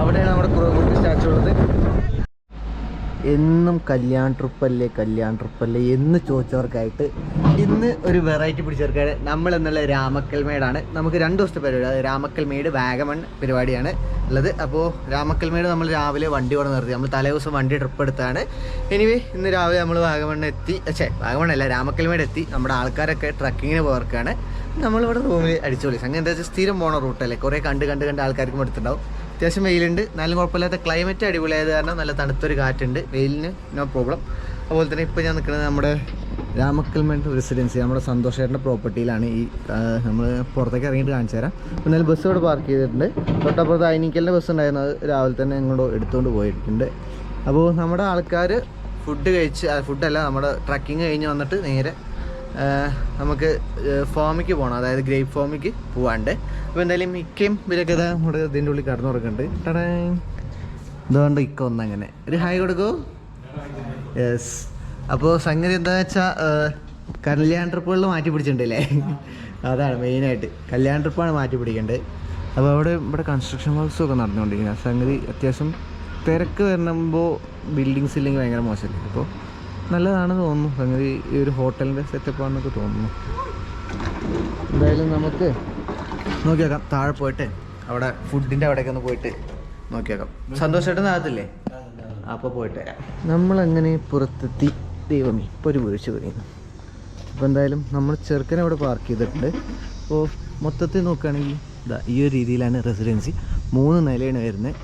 അവിടെയാണ് നമ്മുടെ സ്റ്റാച്ചു ഉള്ളത് എന്നും കല്യാൺ ട്രിപ്പല്ലേ കല്യാൺ ട്രിപ്പല്ലേ എന്ന് ചോദിച്ചവർക്കായിട്ട് ഇന്ന് ഒരു വെറൈറ്റി പിടിച്ചവർക്കാണ് നമ്മൾ എന്നുള്ള രാമക്കൽമേടാണ് നമുക്ക് രണ്ട് ദിവസത്തെ പരിപാടി അത് രാമക്കൽമേട് വാഗമൺ പരിപാടിയാണ് ഉള്ളത്. അപ്പോൾ രാമക്കൽമേട് നമ്മൾ രാവിലെ വണ്ടി കൊണ്ട് നിർത്തി. നമ്മൾ തലേ ദിവസം വണ്ടി ട്രിപ്പ് എടുത്താണ്. എനിവേ ഇന്ന് രാവിലെ നമ്മൾ വാഗമണ്ണെത്തി എത്തി വാഗമണ്ണല്ല വാഗമൺ അല്ല രാമക്കൽമേട് എത്തി നമ്മുടെ ആൾക്കാരൊക്കെ ട്രക്കിങ്ങിന് പോവർക്കാണ് നമ്മളിവിടെ റൂമിൽ അടിച്ചോളി സംഗതി എന്താ വെച്ചാൽ സ്ഥിരം പോണ റൂട്ടല്ലേ കുറേ കണ്ട് കണ്ട് കണ്ട് ആൾക്കാർക്കും എടുത്തിട്ടുണ്ടാവും അത്യാവശ്യം വെയിലുണ്ട്. എന്നാലും കുഴപ്പമില്ലാത്ത ക്ലൈമറ്റ് അടിപൊളിയായത് കാരണം നല്ല തണുത്തൊരു കാറ്റുണ്ട്. വെയിലിന് നോ പ്രോബ്ലം അതുപോലെ തന്നെ ഇപ്പോൾ ഞാൻ നിൽക്കുന്നത് നമ്മുടെ രാമക്കൽമൺ റെസിഡൻസി നമ്മുടെ സന്തോഷേട്ടന്റെ പ്രോപ്പർട്ടിയിലാണ് ഈ നമ്മൾ പുറത്തേക്ക് ഇറങ്ങിയിട്ട് കാണിച്ചു തരാം. എന്നാലും ബസ് ഇവിടെ പാർക്ക് ചെയ്തിട്ടുണ്ട്. തൊട്ടപ്പുറത്ത് അയനിക്കലിന്റെ ബസ് ഉണ്ടായിരുന്നു. അത് രാവിലെ തന്നെ ഇങ്ങോട്ട് എടുത്തുകൊണ്ട് പോയിട്ടുണ്ട്. അപ്പോൾ നമ്മുടെ ആൾക്കാർ ഫുഡ് കഴിച്ച് ഫുഡല്ല നമ്മുടെ ട്രക്കിങ് കഴിഞ്ഞ് വന്നിട്ട് നേരെ നമുക്ക് ഫോമിക്ക് പോകണം അതായത് ഗ്രേപ്പ് ഫോമിക്ക് പോവാണ്ട്. അപ്പോൾ എന്തായാലും മിക്കയും ഇവരൊക്കെ നമ്മുടെ ഇതിന്റെ ഉള്ളിൽ കടന്നു കൊടുക്കുന്നുണ്ട് ടടേ ഇതുകൊണ്ട് ഇക്ക ഒന്നങ്ങനെ ഒരു ഹായ് കൊടുക്കൂ. യെസ്. അപ്പോൾ സംഗതി എന്താ വെച്ചാൽ കല്യാൺ ട്രിപ്പുകളിൽ മാറ്റി പിടിച്ചിട്ടുണ്ടല്ലേ അതാണ് മെയിനായിട്ട്. കല്യാൺ ട്രിപ്പാണ് മാറ്റി പിടിക്കേണ്ടത് അപ്പോൾ അവിടെ ഇവിടെ കൺസ്ട്രക്ഷൻ വർക്ക്സൊക്കെ നടന്നുകൊണ്ടിരിക്കുന്നത് സംഗതി അത്യാവശ്യം തിരക്ക് വരുമ്പോൾ ബിൽഡിങ്സ് ഇല്ലെങ്കിൽ ഭയങ്കര മോശമല്ലേ? അപ്പോൾ നല്ലതാണെന്ന് തോന്നുന്നു. സംഗതി ഈ ഒരു ഹോട്ടലിന്റെ സെറ്റപ്പാണെന്നൊക്കെ തോന്നുന്നു. എന്തായാലും നമുക്ക് നോക്കിയേക്കാം. താഴെ പോയിട്ട് അവിടെ ഫുഡിന്റെ അവിടെയൊക്കെ ഒന്ന് പോയിട്ട് നോക്കിയേക്കാം. സന്തോഷമായിട്ട് നാകത്തില്ലേ അപ്പോൾ പോയിട്ട് വരാം. നമ്മളങ്ങനെ പുറത്തെത്തി. ദൈവമേ ഇപ്പോൾ ഒരു വീഴ്ച പറയുന്നു അപ്പോൾ എന്തായാലും നമ്മൾ ചെറുക്കനെ അവിടെ പാർക്ക് ചെയ്തിട്ടുണ്ട്. അപ്പോൾ മൊത്തത്തിൽ നോക്കുകയാണെങ്കിൽ ഈ ഒരു രീതിയിലാണ് റെസിഡൻസി മൂന്ന് നിലയാണ് വരുന്നത്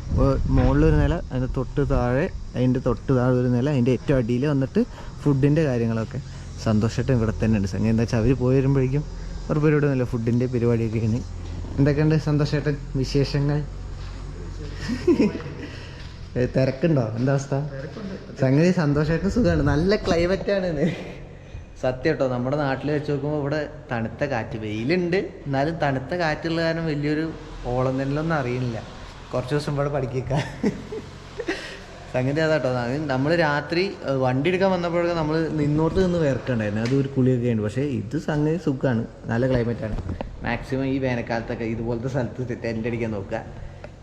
മുകളിലൊരു നില അതിന്റെ തൊട്ട് താഴെ അതിന്റെ തൊട്ട് താഴെ ഒരു നില അതിന്റെ ഏറ്റവും അടിയിൽ വന്നിട്ട് ഫുഡിന്റെ കാര്യങ്ങളൊക്കെ. സന്തോഷമായിട്ടും ഇവിടെ തന്നെ ഉണ്ട് സംഗതി എന്താ വെച്ചാൽ അവർ പോയി വരുമ്പോഴേക്കും ഒരു പരിപാടി നല്ല ഫുഡിന്റെ പരിപാടിയൊക്കെ ആണ് എന്തൊക്കെയുണ്ട് സന്തോഷമായിട്ട് വിശേഷങ്ങൾ? തിരക്കുണ്ടോ? എന്താ അവസ്ഥ? സംഗതി സന്തോഷമായിട്ട് സുഖമാണ് നല്ല ക്ലൈമറ്റാണ്. സത്യം കേട്ടോ നമ്മുടെ നാട്ടിൽ വെച്ച് നോക്കുമ്പോൾ ഇവിടെ തണുത്ത കാറ്റ് വെയിലുണ്ട്. എന്നാലും തണുത്ത കാറ്റുള്ള കാരണം വലിയൊരു ഓളം തന്നെയൊന്നും അറിയില്ല കുറച്ച് ദിവസം ഇവിടെ പഠിക്കുക സംഗതി അതാട്ടോ നമ്മൾ രാത്രി വണ്ടി എടുക്കാൻ വന്നപ്പോഴൊക്കെ നമ്മൾ നിന്നോർത്ത് നിന്ന് വേർക്കണ്ടായിരുന്നു അത് ഒരു കുളിയൊക്കെ ഉണ്ട് പക്ഷേ ഇത് സംഗതി സുഖമാണ് നല്ല ക്ലൈമറ്റാണ് മാക്സിമം ഈ വേനൽക്കാലത്തൊക്കെ ഇതുപോലത്തെ സ്ഥലത്ത് ടെന്റ് അടിക്കാൻ നോക്കുക.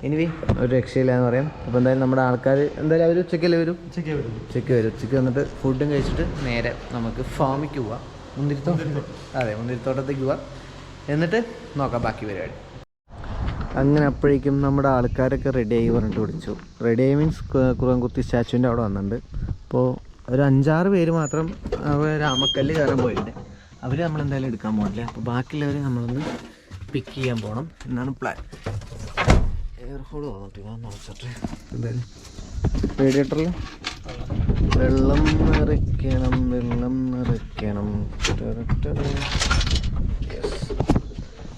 എനിവേ ഒരു രക്ഷയില്ല എന്ന് പറയാം. അപ്പോൾ എന്തായാലും നമ്മുടെ ആൾക്കാർ എന്തായാലും അവർ ഉച്ചയ്ക്കല്ലേ വരും? ഉച്ചയ്ക്ക് വരും. ഉച്ചയ്ക്ക് വരും. ഉച്ചയ്ക്ക് വന്നിട്ട് ഫുഡും കഴിച്ചിട്ട് നേരെ നമുക്ക് ഫാമിക്ക് പോവാം. മുന്തിരിത്തോട്ടം. അതെ മുന്തിരിത്തോട്ടത്തേക്ക് പോവാം. എന്നിട്ട് നോക്കാം ബാക്കി പരിപാടി. അങ്ങനെ അപ്പോഴേക്കും നമ്മുടെ ആൾക്കാരൊക്കെ റെഡി ആയി പറഞ്ഞിട്ട് വിളിച്ചു. റെഡി ആയി മീൻസ് കുറുവൻകുത്തി സ്റ്റാച്ചുവിന്റെ അവിടെ വന്നിട്ടുണ്ട്. അപ്പോൾ ഒരു അഞ്ചാറ് പേര് മാത്രം രാമക്കല്ല് കയറാൻ പോയിട്ടുണ്ട്. അവർ നമ്മളെന്തായാലും എടുക്കാൻ പോകില്ല അപ്പോൾ ബാക്കിയുള്ളവരെ നമ്മളൊന്ന് പിക്ക് ചെയ്യാൻ പോകണം എന്നാണ് പ്ലാൻ എയർ ഹോൾ വന്നിട്ട് ഞാൻ നോക്കട്ടെ എന്തായാലും റേഡിയേറ്ററിൽ വെള്ളം നിറയ്ക്കണം വെള്ളം നിറയ്ക്കണം.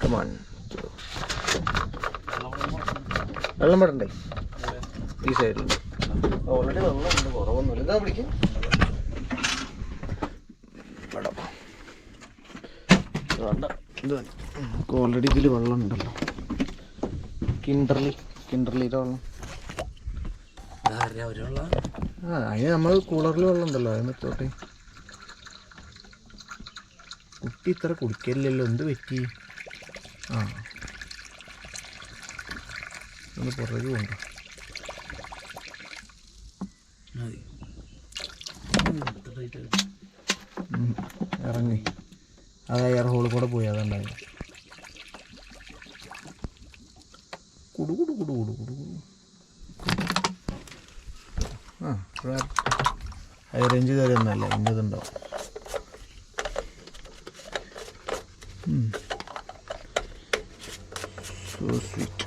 കമാൺ വെള്ളം പെടണ്ടേ ഈ സൈഡിൽ ഓൾറെഡി വെള്ളമുണ്ട്. കുറവൊന്നുമില്ല. ഇതാ പിടിക്കും. ഇത്. ഓൾറെഡി ഇതിൽ വെള്ളം ഉണ്ടല്ലോ കിണ്ടർലി കിണ്ടർലിയുടെ വെള്ളം. ആ അതിന് നമ്മൾ കൂളറിൽ വെള്ളം ഉണ്ടല്ലോ അതിന് തൊട്ടെ കുട്ടി ഇത്ര കുടിക്കലില്ലല്ലോ എന്ത് പറ്റി? ആ. ഒന്ന് പുറകെ കൊണ്ടോ ഇറങ്ങി. അത് എയർ ഹോളിൽ കൂടെ പോയി അതുണ്ടായി കുടു കുടു കുടു കുടു കുടു കുടു ആ ഹൈ റേഞ്ച് കയറിയൊന്നുമല്ല ഇതിന്റെ ഇതുണ്ടാവും സോ സ്വീറ്റ്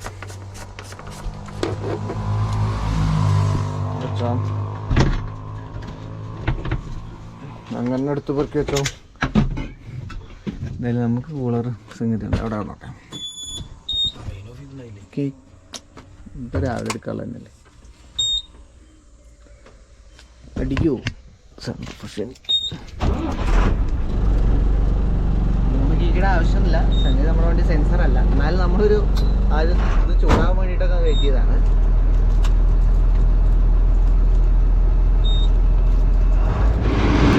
അങ്ങനെ എടുത്ത് പെറുക്കി വെച്ചോ എന്തായാലും നമുക്ക് കൂളർ സംഗതി ഉണ്ട് അവിടെ നോക്കാം ഇപ്പം രാവിലെ എടുക്കാനുള്ള തന്നെയല്ലേ? സന്തോഷം. കീക്കയുടെ ആവശ്യമില്ല. സംഗതി നമ്മുടെ വണ്ടി സെൻസർ അല്ല എന്നാലും നമ്മളൊരു ആ ഒരു ഇത് ചൂടാകാൻ വേണ്ടിയിട്ടൊക്കെ വെയിറ്റ് ചെയ്തതാണ്.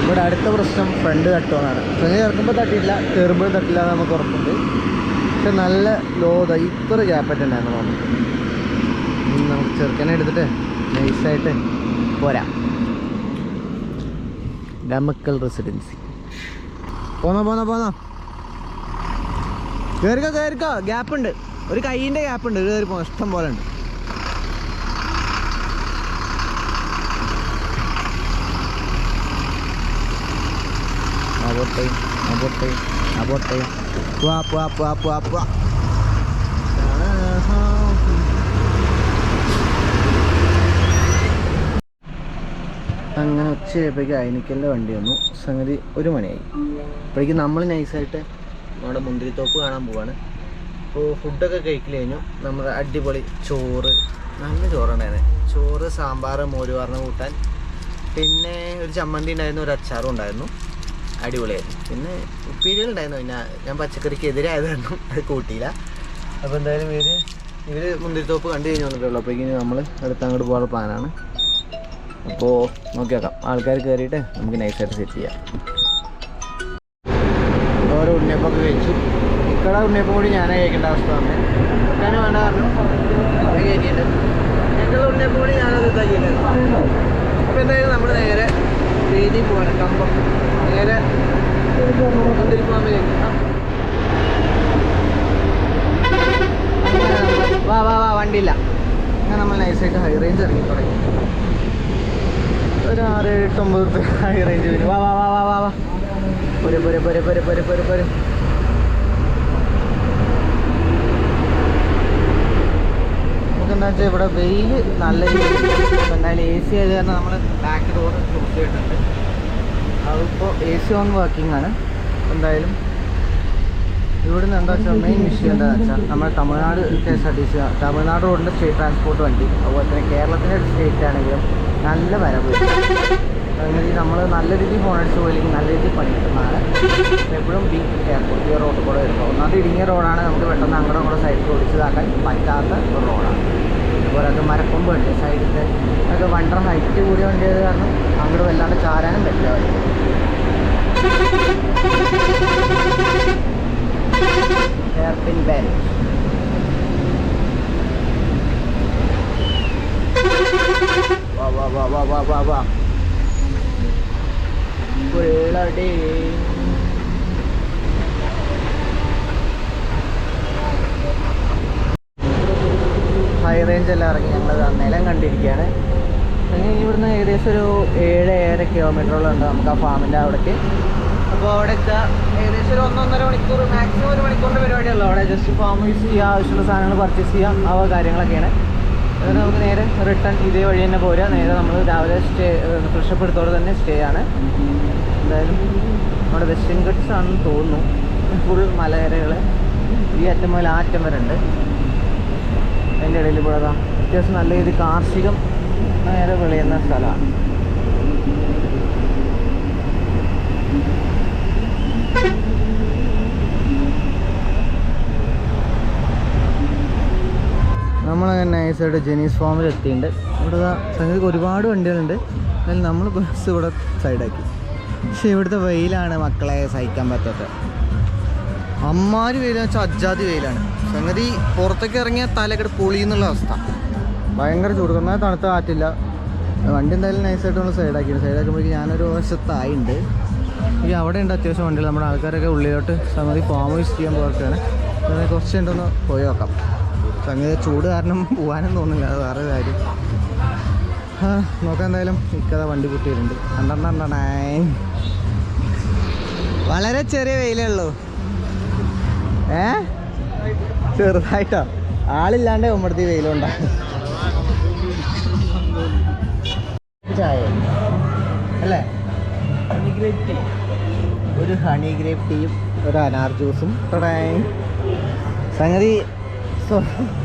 ഇവിടെ അടുത്ത പ്രശ്നം ഫ്രണ്ട് തട്ടുമെന്നാണ് ഫ്രണ്ട് ഇറക്കുമ്പോൾ തട്ടിയില്ല കയറുമ്പോൾ തട്ടില്ല എന്ന് നമുക്ക് ഉറപ്പുണ്ട്. പക്ഷെ നല്ല ലോത ഇത്ര ഗ്യാപ്പറ്റ് ഉണ്ടായിരുന്നു നമുക്ക് നമുക്ക് ചെറുക്കനെ എടുത്തിട്ട് നൈസായിട്ട് പോരാ. ഡമക്കൽ റെസിഡൻസി പോന്നോ പോന്നോ പോന്നോ. കയറിക്കോ കയറിക്കോ ഗ്യാപ്പ് ഉണ്ട് ഒരു കൈയിന്റെ ഗ്യാപ്പ് ഉണ്ട് ഒരു പോ ഇഷ്ടം പോലെ ഉണ്ട്. അങ്ങനെ ഉച്ചയായപ്പോഴേക്കും അയനിക്കലിന്റെ വണ്ടി വന്നു. സംഗതി ഒരു മണിയായി. അപ്പോഴേക്കും നമ്മൾ നൈസായിട്ട് നമ്മുടെ മുന്തിരിത്തോപ്പ് കാണാൻ പോവാണ്. അപ്പോൾ ഫുഡൊക്കെ കഴിക്കൽ കഴിഞ്ഞു നമ്മൾ അടിപൊളി ചോറ് നല്ല ചോറുണ്ടായിരുന്നു. ചോറ് സാമ്പാർ മോര് പറഞ്ഞ കൂട്ടാൻ. പിന്നെ ഒരു ചമ്മന്തി ഉണ്ടായിരുന്നു ഒരു അച്ചാറും ഉണ്ടായിരുന്നു. അടിപൊളിയായിരുന്നു. പിന്നെ ഉപ്പീരികൾ ഉണ്ടായിരുന്നു. പിന്നെ ഞാൻ പച്ചക്കറിക്ക് എതിരായത് അത് കൂട്ടിയില്ല. അപ്പോൾ എന്തായാലും ഇവർ ഇവർ മുന്തിരിത്തോപ്പ് കണ്ടു കഴിഞ്ഞ് വന്നിട്ടുള്ളൂ. അപ്പോഴേക്കും നമ്മൾ അടുത്ത് അങ്ങോട്ട് പോകാനുള്ള പ്ലാനാണ് അപ്പോൾ നോക്കി നോക്കാം ആൾക്കാർ കയറിയിട്ട് നമുക്ക് നൈസായിട്ട് സെറ്റ് ചെയ്യാം. ഇക്കട ഉണ്ണിയപ്പം കൂടി ഞാനേ കഴിക്കേണ്ട അവസ്ഥ വന്നത് ഞാൻ വേണ്ട കാരണം അത് കയറ്റിയിട്ട് കൂടി ഞാനത് ഇതാക്കിയിട്ടുണ്ട് അപ്പോൾ എന്തായാലും നമ്മൾ നേരെ വേദി പോകണം കമ്പം. നേരെ വാ വാ വാ വണ്ടിയില്ല. അങ്ങനെ നമ്മൾ നൈസായിട്ട് ഹൈ റേഞ്ച് ഇറങ്ങി തുടങ്ങി. ഒരു ആറ് എട്ട് ഒമ്പത് ഹൈ റേഞ്ച് വരും. വാ വാ വാ വാ വാ വാ. പൊരു പൊരു പൊരു പൊരു പൊരു പോരെ പോരെ. നമുക്ക് വെച്ചാൽ ഇവിടെ വെയിൽ നല്ല രീതിയിൽ എന്തായാലും എ സി ആയത് കാരണം നമ്മൾ ബാക്ക് ഡോർ ക്ലോസ് ചെയ്തിട്ടുണ്ട് അതിപ്പോൾ എ സി ഓൺ വർക്കിംഗ് ആണ് എന്തായാലും ഇവിടുന്ന് എന്താ വെച്ചാൽ മെയിൻ വിഷയം എന്താണെന്ന് വെച്ചാൽ നമ്മുടെ Tamil Nadu K S R T C Tamil Nadu റോഡിന്റെ സ്റ്റേറ്റ് ട്രാൻസ്പോർട്ട് വണ്ടി. അതുപോലെ തന്നെ കേരളത്തിന്റെ സ്റ്റേറ്റ് ആണെങ്കിലും നല്ല വരവ് നമ്മൾ നല്ല രീതിയിൽ ഫോണടിച്ച് പോയില്ലെങ്കിൽ നല്ല രീതിയിൽ പണി കിട്ടുന്നതാണ് എപ്പോഴും ബി കെയർഫുൾ ഈ റോഡ് കൂടെ വരുമ്പോൾ ഒന്നാമത് ഇടുങ്ങിയ റോഡാണ് നമുക്ക് പെട്ടെന്ന് അങ്ങോട്ടും അങ്ങോട്ടും സൈഡിൽ ഓടിച്ചതാക്കാൻ പറ്റാത്ത ഒരു റോഡാണ് അതുപോലെ അത് മരക്കൊമ്പ് ഉണ്ട്. സൈഡിന്റെ അതൊക്കെ വണ്ടർ ഹൈറ്റ് കൂടി വണ്ടിയത് കാരണം അങ്ങോട്ട് വല്ലാണ്ട് ചാരാനും പറ്റില്ല ബാൻഡ് വാ വാ വാ വാ വാ വാ വാ. പുള്ളടി ഹൈ റേഞ്ച് എല്ലാം ഇറങ്ങി ഞങ്ങൾ നിലം കണ്ടിരിക്കുകയാണ്. അങ്ങനെ ഇവിടുന്ന് ഏകദേശം ഒരു ഏഴ് ഏഴര കിലോമീറ്ററോളം ഉണ്ട് നമുക്ക് ആ ഫാമിന്റെ അവിടേക്ക്. അപ്പോൾ അവിടെ എത്താം ഏകദേശം ഒരു ഒന്നൊന്നര മണിക്കൂർ മാക്സിമം ഒരു മണിക്കൂറിന്റെ പരിപാടിയല്ലോ അവിടെ? ജസ്റ്റ് ഫാം യൂസ് ചെയ്യുക ആവശ്യമുള്ള സാധനങ്ങൾ പർച്ചേസ് ചെയ്യാം ആ കാര്യങ്ങളൊക്കെയാണ്. എന്നിട്ട് നമുക്ക് നേരെ റിട്ടേൺ ഇതേ വഴി തന്നെ പോരുക. നേരെ നമ്മൾ രാവിലെ സ്റ്റേ ഫ്രഷപ്പ് എടുത്തോടെ തന്നെ സ്റ്റേ ആണ്. എന്തായാലും നമ്മുടെ വെസ്റ്റേൺ ഗട്ട്സ് ആണെന്ന് തോന്നുന്നു. ഫുൾ മലകരകൾ ഈ അറ്റം മുതൽ ആ അറ്റം വരെ ഉണ്ട്. അതിന്റെ ഇടയിൽ ഇവിടെ അതാ അത്യാവശ്യം നല്ല രീതിയിൽ കാർഷികം നേരെ വിളയുന്ന സ്ഥലമാണ്. നമ്മളങ്ങനെ നൈസായിട്ട് ജെനീസ് ഫാമിൽ എത്തിയിട്ടുണ്ട്. ഇവിടെ സംഗതിക്ക് ഒരുപാട് വണ്ടികളുണ്ട്. എന്നാലും നമ്മൾ ബസ് ഇവിടെ സൈഡാക്കി പക്ഷെ ഇവിടുത്തെ വെയിലാണ് മക്കളെ സഹിക്കാൻ പറ്റാത്ത അമ്മാര് വെയിലെന്ന് വെച്ചാൽ അജാതി വെയിലാണ്. സംഗതി പുറത്തേക്ക് ഇറങ്ങിയ തലക്കെട്ട് പൊളിയെന്നുള്ള അവസ്ഥ. ഭയങ്കര ചൂട്. നന്നായി തണുത്ത കാറ്റില്ല. വണ്ടി എന്തായാലും നൈസായിട്ട് നമ്മൾ സൈഡാക്കി സൈഡാക്കുമ്പോഴേക്കും ഞാനൊരു വശത്തായിണ്ട്. ഈ അവിടെ ഉണ്ട് അത്യാവശ്യം വണ്ടികൾ. നമ്മുടെ ആൾക്കാരൊക്കെ ഉള്ളിലോട്ട് സംഗതി ഫോം യൂസ് ചെയ്യാൻ പോകാണ് അങ്ങനെ കുറച്ച് ഉണ്ടൊന്ന് പോയി നോക്കാം. സംഗതി ചൂട് കാരണം പോകാനും തോന്നില്ല അത് വേറെ കാര്യം. നോക്കാം എന്തായാലും. ഇക്കഥ വണ്ടി കുട്ടിയിട്ടുണ്ട് കണ്ടെണ്ണ വളരെ ചെറിയ വെയിലേ ഉള്ളൂ. ഏ? ചെറുതായിട്ടോ. ആളില്ലാണ്ട് ഉമ്മടത്തി വെയിലുണ്ടാകും ചായ. അല്ലേ? ഹണി ഗ്രേപ്പ് ടീ ഒരു ഹണി ഗ്രേപ്പ് ടീയും ഒരു അനാർ ജ്യൂസും. തുടങ്ങി സംഗതി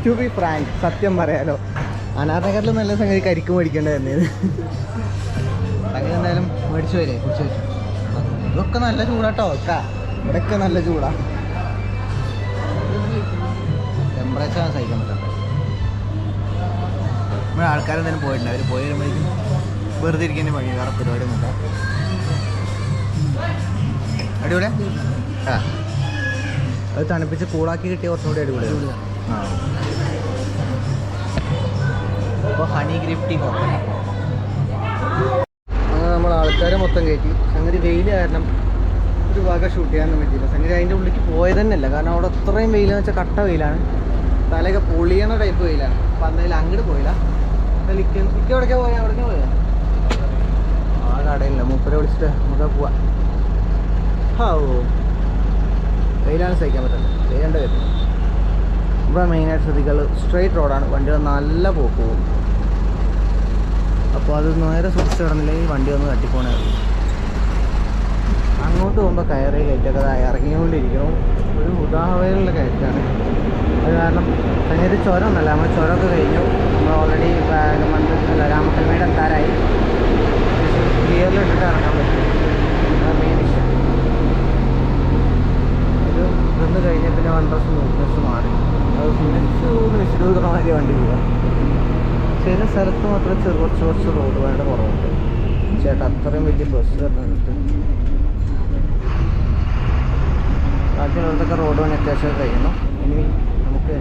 ടു ബി ഫ്രാങ്ക് സത്യം പറയാലോ. അനാറിനെക്കാട്ടിലും നല്ല സംഗതി കരിക്ക് മേടിക്കേണ്ട തന്നെ സംഗതി എന്തായാലും മേടിച്ചു വരെ കുടിച്ചു ഇതൊക്കെ നല്ല ചൂടാട്ടോ ഇവിടെയൊക്കെ നല്ല ചൂടാ. ടെമ്പറേച്ചർ സഹിക്കാൻ പറ്റണ്ട നമ്മുടെ ആൾക്കാരെന്തായാലും പോയിട്ടുണ്ട്. അവർ പോയി വരുമ്പോഴേക്കും വെറുതെ ഇരിക്കേണ്ട പണി വേറെ പരിപാടിയൊന്നുമില്ല. അടിപൊളിയാ? ആ. അത് തണുപ്പിച്ച് കൂളാക്കി കിട്ടിയ കുറച്ചുകൂടി അടിപൊളിയാണ് ആ. അപ്പോൾ ഹണി ഗ്രിപ്പ് ടീ അങ്ങനെ നമ്മൾ ആൾക്കാരെ മൊത്തം കയറ്റി. സംഗതി വെയിൽ കാരണം ഒരു വക ഷൂട്ട് ചെയ്യാനൊന്നും പറ്റിയില്ല. സംഗതി അതിന്റെ ഉള്ളിലേക്ക് പോയത് തന്നെയല്ല കാരണം അവിടെ അത്രയും വെയിലെന്ന് വെച്ചാൽ കട്ട വെയിലാണ്. തലയൊക്കെ പൊളിയണ ടൈപ്പ് വെയിലാണ് അപ്പം എന്തായാലും അങ്ങോട്ട് പോയില്ല. ഇക്ക ഇക്ക എവിടേക്കാ പോയാ? എവിടേക്കാ പോയാ? ആ കടയില്ല. മൂപ്പരെ വിളിച്ചിട്ട് നമുക്ക് പോവാം. ഓ. വെയിലാണ് സഹിക്കാൻ പറ്റുന്നത് വെയിലുണ്ട് വരുന്നത് ഇവിടെ മെയിനായിട്ട് ശ്രദ്ധിക്കുക സ്ട്രെയിറ്റ് റോഡാണ് വണ്ടികൾ നല്ല പോക്ക് പോകും. അപ്പോൾ അത് നേരെ സൂക്ഷിച്ച് കിടന്നില്ലെങ്കിൽ വണ്ടി ഒന്ന് തട്ടിപ്പോണേ അങ്ങോട്ട് പോകുമ്പോൾ കയറി കയറ്റൊക്കെ ദാ ഇറങ്ങിക്കൊണ്ടിരിക്കണം ഒരു ഉദാഹരണമുള്ള കയറ്റാണ്. അത് കാരണം സംഗതി ചുരം ഒന്നല്ല നമ്മൾ ചുരമൊക്കെ കഴിഞ്ഞു നമ്മൾ ഓൾറെഡി വാഗമണ്ണ് രാമക്കൽമേട് എത്താറായി. ഗിയറിലിട്ടിട്ട് ഇറങ്ങാൻ പറ്റും. മെയിൻ ഇഷ്യൂ ഒരു ഇതൊന്ന് കഴിഞ്ഞാൽ പിന്നെ വൺ ബസ് മൂവ്മെന്റ്സ് മാറി. അത് പിന്നെ കൊടുക്കണ മാതിരി വണ്ടി പോവാം. ചില സ്ഥലത്ത് മാത്രം ചെറു കുറച്ച് കുറച്ച് റോഡ് വേണ്ട കുറവുണ്ട്. ചേട്ടാ അത്രയും വലിയ ബസ് വരുന്നിട്ട് ബാക്കിയുള്ളതൊക്കെ റോഡ് പണി അത്യാവശ്യം കഴിയുന്നു. ഇനി നമുക്ക്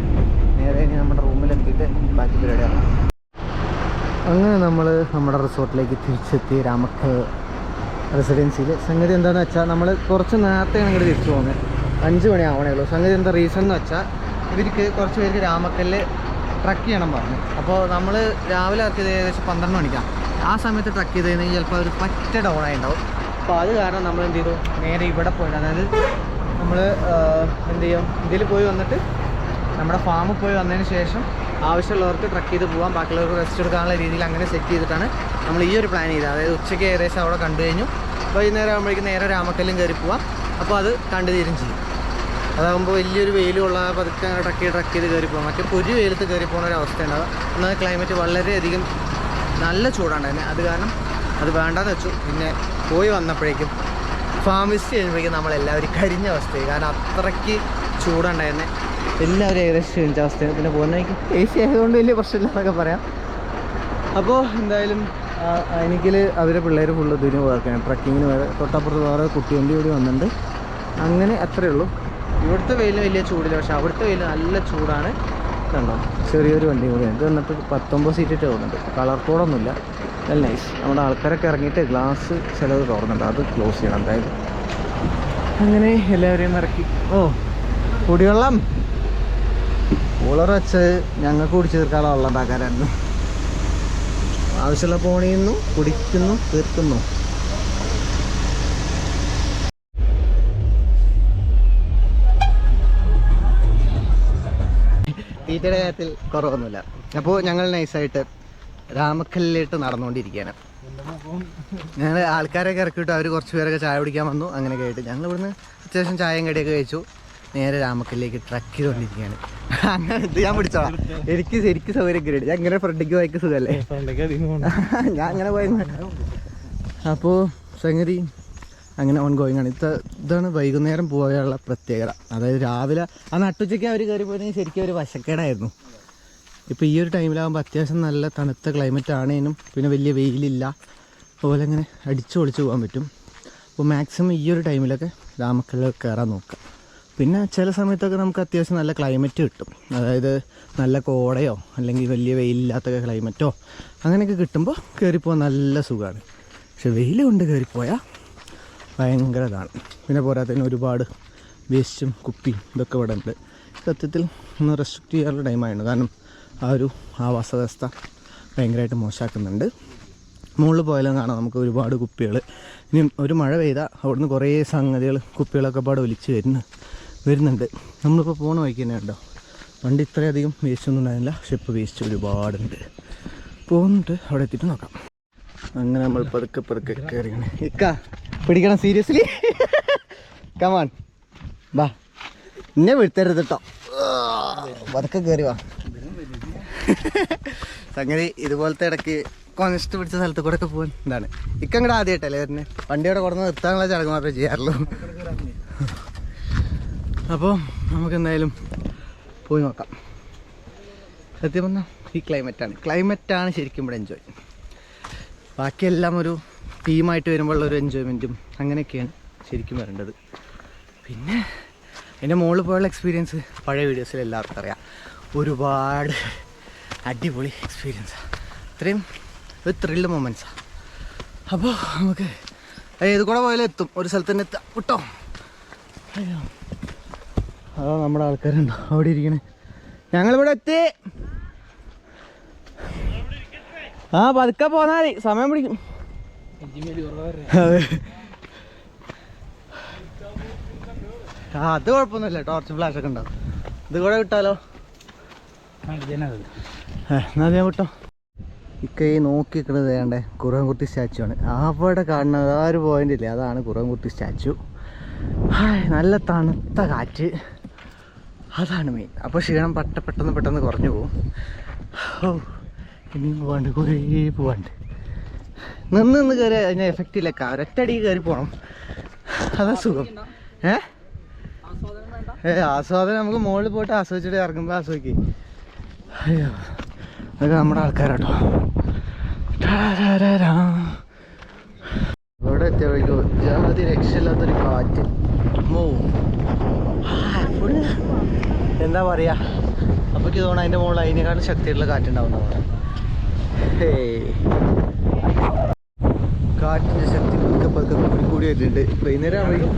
നേരെ ഇനി നമ്മുടെ റൂമിലെത്തിയിട്ട് ബാക്കി പരിപാടി ഇറങ്ങാം അങ്ങനെ നമ്മൾ നമ്മുടെ റിസോർട്ടിലേക്ക് തിരിച്ചെത്തി രാമക്കൽ റെസിഡൻസിയിൽ സംഗതി എന്താണെന്ന് വെച്ചാൽ നമ്മൾ കുറച്ച് നേരത്തെയാണ് ഇങ്ങോട്ട് തിരിച്ചു പോകുന്നത് അഞ്ച് മണി ആവണേ ഉള്ളൂ സംഗതി എന്താ റീസൺ എന്ന് വെച്ചാൽ ഇവർക്ക് കുറച്ച് പേർക്ക് രാമക്കല്ല് ട്രക്ക് ചെയ്യണം പറഞ്ഞു. അപ്പോൾ നമ്മൾ രാവിലെ ഇറക്കിയത് ഏകദേശം പന്ത്രണ്ട് മണിക്കാണ് ആ സമയത്ത് ട്രക്ക് ചെയ്ത് കഴിഞ്ഞാൽ ചിലപ്പോൾ അവർ പറ്റ ഡൗൺ ആയിട്ടുണ്ടാവും അപ്പോൾ അത് കാരണം നമ്മൾ എന്ത് ചെയ്തു? നേരെ ഇവിടെ പോയിട്ട് അതായത് നമ്മൾ എന്ത് ചെയ്യും? ഇതിൽ പോയി വന്നിട്ട് നമ്മുടെ ഫാമിൽ പോയി വന്നതിന് ശേഷം ആവശ്യമുള്ളവർക്ക് ട്രക്ക് ചെയ്ത് പോകാം ബാക്കിയുള്ളവർക്ക് റെസ്റ്റ് എടുക്കാനുള്ള രീതിയിൽ അങ്ങനെ സെറ്റ് ചെയ്തിട്ടാണ് നമ്മൾ ഈ ഒരു പ്ലാൻ ചെയ്തത്. അതായത് ഉച്ചയ്ക്ക് ഏകദേശം അവിടെ കണ്ടു കഴിഞ്ഞു. വൈകുന്നേരം ആകുമ്പോഴേക്കും നേരെ രാമക്കല്ലും കയറി പോവാം. അപ്പോൾ അത് കണ്ടു തീരും ചെയ്യും. അതാകുമ്പോൾ വലിയൊരു വെയിലുള്ള പതുക്കെ അങ്ങനെ ട്രക്ക് ചെയ്ത് ട്രക്ക് ചെയ്ത് കയറി പോകാം മറ്റേ പൊരി വെയിലത്ത് കയറി പോകുന്ന ഒരു അവസ്ഥ ഉണ്ടാവുക എന്നാൽ ക്ലൈമറ്റ് വളരെയധികം നല്ല ചൂടാണ്. തന്നെ അത് കാരണം അത് വേണ്ടാന്ന് വെച്ചു. പിന്നെ പോയി വന്നപ്പോഴേക്കും ഫാമിസ്റ്റ് ചെയ്യുമ്പോഴേക്കും നമ്മളെല്ലാവരും കരിഞ്ഞ അവസ്ഥയായി. കാരണം അത്രയ്ക്ക് ചൂടുണ്ടായിരുന്നെ. എല്ലാവരും ഏകദേശം ക്ഷണിച്ച അവസ്ഥയാണ് പിന്നെ പോകുന്നതിക്ക് എ സി ആയതുകൊണ്ട് വലിയ പ്രശ്നമില്ല എന്നൊക്കെ പറയാം. അപ്പോൾ എന്തായാലും എനിക്കിൽ അവരെ പിള്ളേർ ഫുള്ള് ഇതിന് പോകാൻ ട്രക്കിങ്ങിന് വേറെ തൊട്ടപ്പുറത്ത് വേറെ കുട്ടിവണ്ടി കൂടി വന്നിട്ടുണ്ട്. അങ്ങനെ അത്രയേ ഉള്ളൂ. ഇവിടുത്തെ വെയിൽ വലിയ ചൂടില്ല. പക്ഷെ അവിടുത്തെ വെയിൽ നല്ല ചൂടാണ്. കണ്ടോ? ചെറിയൊരു വണ്ടി കൂടിയാണ്. ഇത് വന്നിട്ട് പത്തൊമ്പത് സീറ്റിട്ട് പോകുന്നുണ്ട് കളർ കോഡൊന്നുമില്ല നല്ല നൈസ് നമ്മുടെ ആൾക്കാരൊക്കെ ഇറങ്ങിയിട്ട് ഗ്ലാസ് ചിലത് തുറന്നുണ്ട് അത് ക്ലോസ് ചെയ്യണം എന്തായാലും. അങ്ങനെ എല്ലാവരെയും ഇറക്കി ഓ കുടിവെള്ളം. കൂളർ വെച്ച് ഞങ്ങൾക്ക് കുടിച്ച് തീർക്കാനുള്ള വെള്ളം ഉണ്ടാക്കാനായിരുന്നു. ആവശ്യമുള്ള പോണിയുന്നു കുടിക്കുന്നു തീർക്കുന്നു. തീറ്റയുടെ കാര്യത്തിൽ കുറവൊന്നുമില്ല. അപ്പോൾ ഞങ്ങൾ നൈസായിട്ട് രാമക്കല്ലിലോട്ട് നടന്നുകൊണ്ടിരിക്കുകയാണ്. ഞങ്ങൾ ആൾക്കാരൊക്കെ ഇറക്കിയിട്ട് അവർ കുറച്ച് പേരൊക്കെ ചായ കുടിക്കാൻ വന്നു. അങ്ങനെ കേട്ട് ഞങ്ങൾ ഇവിടുന്ന് അത്യാവശ്യം ചായയും കടിയൊക്കെ കഴിച്ചു. നേരെ രാമക്കല്ലിലേക്ക് ട്രക്ക് ചെയ്തുകൊണ്ടിരിക്കുകയാണ് അങ്ങനെ ഞാൻ പിടിച്ചോ എനിക്ക് ശരിക്കും സൗകര്യം കിട്ടി ഞാൻ ഇങ്ങനെ ഫ്രണ്ടിക്ക് പോയിക്ക് സുഖമല്ലേ ഞാൻ അങ്ങനെ പോയ. അപ്പോൾ സംഗതി അങ്ങനെ ഓൺ ഗോയിങ് ആണ്. ഇത് ഇതാണ് വൈകുന്നേരം പോയുള്ള പ്രത്യേകത. അതായത് രാവിലെ ആ നട്ടുച്ചയ്ക്ക് അവർ കയറി പോയിരുന്നെങ്കിൽ ശരിക്കും ഒരു വശക്കേടായിരുന്നു. ഇപ്പോൾ ഈ ഒരു ടൈമിലാകുമ്പോൾ അത്യാവശ്യം നല്ല തണുത്ത ക്ലൈമറ്റ് ആണേനും പിന്നെ വലിയ വെയിലില്ല. അതുപോലെ ഇങ്ങനെ അടിച്ചു പൊളിച്ച് പോകാൻ പറ്റും. അപ്പോൾ മാക്സിമം ഈ ഒരു ടൈമിലൊക്കെ രാമക്കല്ലിൽ കയറാൻ നോക്കുക പിന്നെ ചില സമയത്തൊക്കെ നമുക്ക് അത്യാവശ്യം നല്ല ക്ലൈമറ്റ് കിട്ടും. അതായത് നല്ല കോടയോ അല്ലെങ്കിൽ വലിയ വെയിലില്ലാത്ത ക്ലൈമറ്റോ അങ്ങനെയൊക്കെ കിട്ടുമ്പോൾ കയറിപ്പോകാൻ നല്ല സുഖമാണ് പക്ഷെ വെയിൽ കൊണ്ട് കയറിപ്പോയാൽ ഭയങ്കര ഇതാണ്. പിന്നെ പോരാത്തതിന് ഒരുപാട് വേസ്റ്റും കുപ്പിയും ഇതൊക്കെ ഇവിടെ ഉണ്ട് സത്യത്തിൽ ഒന്ന് റെസ്ട്രിക്റ്റ് ചെയ്യാനുള്ള ടൈമായിരുന്നു കാരണം ആ ഒരു ആവാസവ്യവസ്ഥ ഭയങ്കരമായിട്ട് മോശമാക്കുന്നുണ്ട്. മുകളിൽ പോയാലും കാണാം നമുക്ക് ഒരുപാട് കുപ്പികൾ. ഇനി ഒരു മഴ പെയ്താൽ അവിടുന്ന് കുറേ സംഗതികൾ കുപ്പികളൊക്കെ പാടെ ഒലിച്ച് വരുന്നു വരുന്നുണ്ട്. നമ്മളിപ്പോൾ പോണ വഴിക്ക് തന്നെ ഉണ്ടോ പണ്ട് ഇത്രയധികം വേസ്റ്റ് ഒന്നും ഉണ്ടായിരുന്നില്ല. പക്ഷെ ഇപ്പോൾ വേസ്റ്റ് ഒരുപാടുണ്ട്. പോകുന്നുണ്ട് അവിടെ എത്തിയിട്ട് നോക്കാം. അങ്ങനെ നമ്മൾ പതുക്കെ പതുക്കെ കയറിയാണ് ഇക്ക പിടിക്കണം സീരിയസ്ലി കമാൺ വാ. എന്നെ വീഴ്ത്തരുത് കേട്ടോ പതുക്കെ കയറി വാ. സംഗതി ഇതുപോലത്തെ ഇടയ്ക്ക് കോൺസ്റ്റ് പിടിച്ച സ്ഥലത്ത് കൂടെ ഒക്കെ പോകാൻ എന്താണ് ഇക്ക അങ്ങോട്ട് ആദ്യമായിട്ടല്ലേ വരുന്നത് വണ്ടിയോടെ കൊടുന്ന് നിർത്താനുള്ള ചടങ്ങ് മാത്രമേ ചെയ്യാറുള്ളൂ. അപ്പോൾ നമുക്ക് എന്തായാലും പോയി നോക്കാം. സത്യം പറഞ്ഞാൽ ഈ ക്ലൈമറ്റാണ് ക്ലൈമറ്റാണ് ശരിക്കും ഇവിടെ എൻജോയ് ബാക്കിയെല്ലാം ഒരു ടീമായിട്ട് വരുമ്പോഴുള്ള ഒരു എൻജോയ്മെന്റും അങ്ങനെയൊക്കെയാണ് ശരിക്കും വരേണ്ടത്. പിന്നെ എന്റെ മുകളിൽ പോയുള്ള എക്സ്പീരിയൻസ് പഴയ വീഡിയോസിൽ എല്ലാവർക്കും അറിയാം. ഒരുപാട് അടിപൊളി എക്സ്പീരിയൻസാണ് ഇത്രയും ഒരു ത്രില്ല് മൊമെന്റ്സാണ് അപ്പോൾ നമുക്ക് ഏത് കൂടെ പോയാലും എത്തും. ഒരു സ്ഥലത്ത് തന്നെ എത്താം. വിട്ടോ? അയ്യോ. അതാ നമ്മുടെ ആൾക്കാരുണ്ടോ അവിടെ ഇരിക്കണേ? ഞങ്ങളിവിടെ എത്തി. ആ പതുക്കെ പോന്നാ മതി. സമയം പിടിക്കും. അതെ. ആ അത് കുഴപ്പമൊന്നുമില്ല. ടോർച്ച് ഫ്ലാഷ് ഒക്കെ ഉണ്ടാവും. ഇത് കൂടെ വിട്ടാലോ എന്നാ ഞാൻ വിട്ടോ ഇക്ക ഈ നോക്കി നിൽക്കുന്നത് വേണ്ടേ കുറവൻകുട്ടി സ്റ്റാച്ചു ആണ്. അവിടെ കാണുന്നത് ആ ഒരു പോയിന്റ് ഇല്ലേ അതാണ് കുറവൻകുട്ടി സ്റ്റാച്ചു. ഹായ് നല്ല തണുത്ത കാറ്റ്. അതാണ് മെയിൻ അപ്പോൾ ക്ഷീണം പട്ട പെട്ടെന്ന് പെട്ടെന്ന് കുറഞ്ഞു പോകും. ഓ ഇനിയും പോവാണ്ട് കുറേ പോവാണ്ട്. നിന്ന് നിന്ന് കയറി അതിന് എഫക്റ്റ് ഇല്ല ഒരൊറ്റടി കയറി പോകണം അതാ സുഖം. ഏ? ഏ ആസ്വാദനം നമുക്ക് മുകളിൽ പോയിട്ട് ആസ്വദിച്ചിട്ട് ഇറങ്ങുമ്പോൾ ആസ്വദിക്കും. അയ്യോ. അതൊക്കെ നമ്മുടെ ആൾക്കാരാട്ടോ. ഇവിടെ എത്തിയപ്പോഴേക്കും ജാതി രക്ഷയില്ലാത്തൊരു കാറ്റ്. എന്താ പറയാ? അപ്പൊക്ക് തോന്നുന്നു അതിന്റെ മുകളിൽ അതിനേക്കാളും ശക്തിയുള്ള കാറ്റുണ്ടാവുന്ന കാറ്റിന്റെ ശക്തി പതുക്കെ പതുക്കെ കൂടി കൂടി വരുന്നുണ്ട്. വൈകുന്നേരം ആവുമ്പോൾ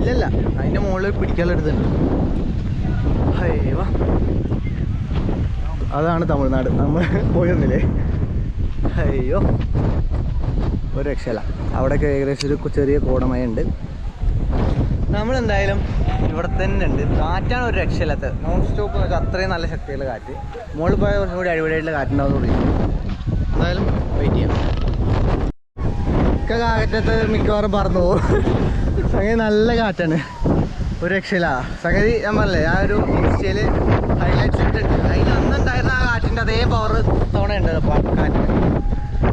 ഇല്ലല്ല അതിന്റെ മുകളിൽ പിടിക്കാനുള്ള എടുത്തുണ്ട് അതാണ് തമിഴ്നാട്. നമ്മൾ പോയൊന്നില്ലേ അയ്യോ. ഒരു രക്ഷയില്ല. അവിടെയൊക്കെ ഏകദേശം ഒരു ചെറിയ കോടമയ ഉണ്ട് നമ്മളെന്തായാലും ഇവിടെ തന്നെ ഉണ്ട് കാറ്റാണ് ഒരു രക്ഷയില്ലാത്തത്. നോൺ സ്റ്റോപ്പ് വെച്ചാൽ അത്രയും നല്ല ശക്തിയുള്ള കാറ്റ്. മുകളിൽ പോയ കുറച്ചും കൂടി അടിപൊളിയായിട്ടുള്ള കാറ്റുണ്ടാവുന്ന എന്തായാലും വെയിറ്റ് ചെയ്യാം. മിക്ക കാറ്റത്ത് മിക്കവാറും പറന്നു പോകും. സംഗതി നല്ല കാറ്റാണ്. ഒരു രക്ഷയില്ല. സംഗതി ഞാൻ പറഞ്ഞില്ലേ ആ ഒരു ഇൻസ്റ്റയിൽ ഹൈലൈറ്റ്സ് ഇട്ടിട്ട്. അതിൽ ആ കാറ്റിന്റെ അതേ പവർ തവണ ഉണ്ട് കാറ്റിന്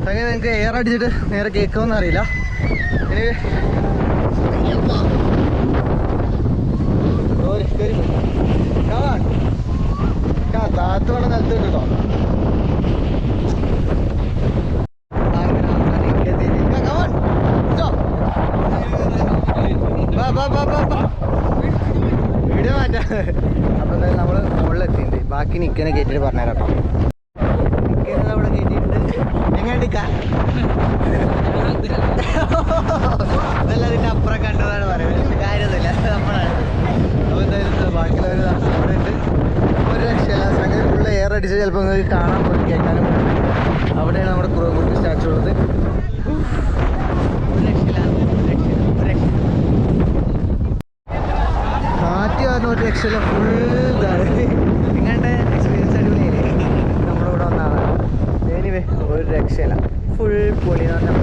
അങ്ങനെ നിങ്ങൾക്ക് എയർ അടിച്ചിട്ട് നേരെ കേൾക്കുമെന്ന് അറിയില്ല. ഇനി വാ. വീഡിയോ ബാക്കി നിക്കനെ കയറ്റിട്ട് പറഞ്ഞുതരാം കേട്ടോ. എങ്ങനെ എടുക്കാം കണ്ടതാണ് നമ്മളാണ്. അപ്പോൾ എന്തായാലും ഒരു എയർ ചിലപ്പോൾ നിങ്ങൾക്ക് കാണാൻ പോയി കേൾക്കാനും അവിടെയാണ് നമ്മുടെ കുറവുകുട്ടി സ്റ്റാച്ചു ഉള്ളത്. കാറ്റ് കാരണം ഒരു രക്ഷയില്ല. ഫുൾ ഇതാണ്. നിങ്ങളുടെ എക്സ്പീരിയൻസ് അടിപൊളിയല്ലേ? നമ്മളിവിടെ വന്നാണ് എനിവേ ഒരു രക്ഷയില്ല. ഫുൾ പൊളി എന്ന് ഞാൻ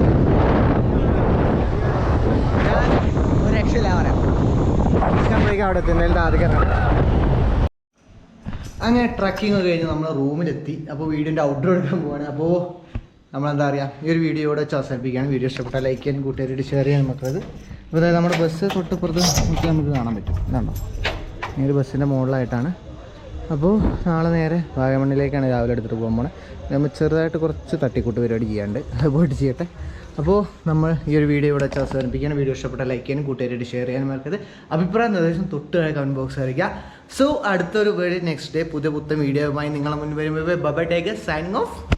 ഒരു രക്ഷയില്ല പറയാം. നമ്മളേക്ക് അവിടെ എത്തുന്നതിന്റെ ആദ്യം അങ്ങനെ ട്രക്കിംഗ് ഒക്കെ കഴിഞ്ഞ് നമ്മൾ റൂമിലെത്തി. അപ്പോൾ വീടിന്റെ ഔട്ട്ഡോർ എടുക്കാൻ പോവാണ്. അപ്പോൾ നമ്മളെന്താ പറയുക ഈ ഒരു വീഡിയോ ഇവിടെ അവസാനിപ്പിക്കുകയാണ്. വീഡിയോ ഇഷ്ടപ്പെട്ടാൽ ലൈക്ക് ചെയ്യാനും കൂട്ടുകാരോട് ഷെയർ ചെയ്യാനും മക്കളത് അപ്പോൾ നമ്മുടെ ബസ് തൊട്ടിപ്പുറത്ത് നോക്കിയാൽ നമുക്ക് കാണാൻ പറ്റും. ഇതാണോ? ഈ ഒരു ബസ്സിന്റെ മുകളിലായിട്ടാണ് അപ്പോൾ നാളെ നേരെ വാഗമണ്ണിലേക്കാണ് രാവിലെ എടുത്തിട്ട് പോകാൻ നമ്മൾ ചെറുതായിട്ട് കുറച്ച് തട്ടിക്കൂട്ട് പരിപാടി ചെയ്യാണ്ട് അത് പോയിട്ട് ചെയ്യട്ടെ. അപ്പോൾ നമ്മൾ ഈ ഒരു വീഡിയോ ഇവിടെ വെച്ച് അവസാനിപ്പിക്കാൻ വീഡിയോ ഇഷ്ടപ്പെട്ട ലൈക്ക് ചെയ്യാനും കൂട്ടുകാരായിട്ട് ഷെയർ ചെയ്യാനും മറക്കരുത്. അഭിപ്രായം നിർദ്ദേശം തൊട്ട് കമന്റ് ബോക്സ് അറിയിക്കുക. സോ അടുത്തൊരു വീഡിയോ നെക്സ്റ്റ് ഡേ പുതിയ പുത്തൻ വീഡിയോയുമായി നിങ്ങളെ മുന്നിൽ വരുമ്പോൾ ബബ ടേക്ക് സൈനിങ് ഓഫ്